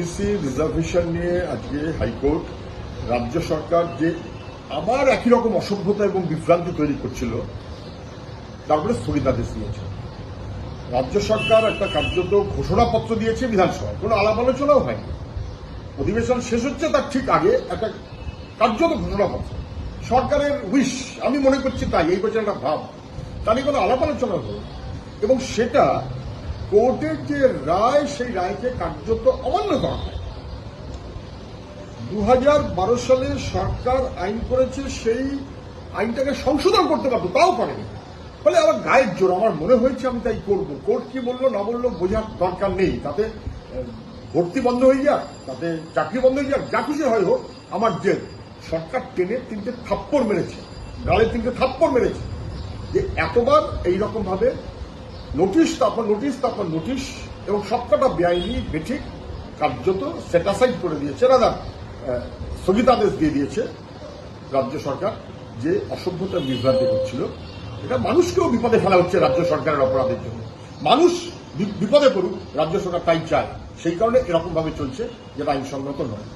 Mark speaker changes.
Speaker 1: OBC reservation নিয়ে আজকে high court, রাজ্য সরকার যে আবার একই রকম অসভ্যতা এবং বিভ্রান্তি তৈরি করছিল তারপরে স্থগিতাদেশ দিয়েছে। রাজ্য সরকার একটা কার্যত ঘোষণাপত্র দিয়েছে বিধানসভায়, কোনো আলাপ আলোচনাও হয়নি। অধিবেশন শেষ হচ্ছে তার ঠিক আগে একটা কার্যত ঘোষণাপত্র। সরকারের উইশ, আমি মনে করছি তাই, এই বছর একটা ভাব। তা নিয়ে কোনো আলাপ আলোচনা হলো এবং সেটা কোর্টের যে রায়, সেই রায়কে কার্যত অমান্য করা হয়। দু সালে সরকার আইন করেছে, সেই আইনটাকে সংশোধন করতে পারতো, তাও করেনি। ফলে আমার গায়ের জোর, আমার মনে হয়েছে আমি তাই করব। কোর্ট কি বলল, না বলল, বোঝার দরকার নেই। তাতে ভর্তি বন্ধ হয়ে যাক, তাতে চাকরি বন্ধ হয়ে যাক, যা খুশি হয় হোক, আমার যে সরকার টেনে তিনটে থাপ্পড় মেরেছে, গালে তিনটে থাপ্পড় মেরেছে, যে এতবার এইরকম ভাবে নোটিশ তারপর নোটিশ তারপর নোটিশ, এবং সবকটা বেআইনি বেঠিক কার্যত সেটাসাইড করে দিয়েছে রাদা স্থগিতাদেশ দিয়ে দিয়েছে রাজ্য সরকার যে অসভ্যতা বিভ্রান্তি করছিল। এটা মানুষকেও বিপদে ফেলা হচ্ছে রাজ্য সরকারের অপরাধের জন্য। মানুষ বিপদে পড়ুক, রাজ্য সরকার তাই চায়। সেই কারণে এরকমভাবে চলছে, যেটা আইনসঙ্গত নয়।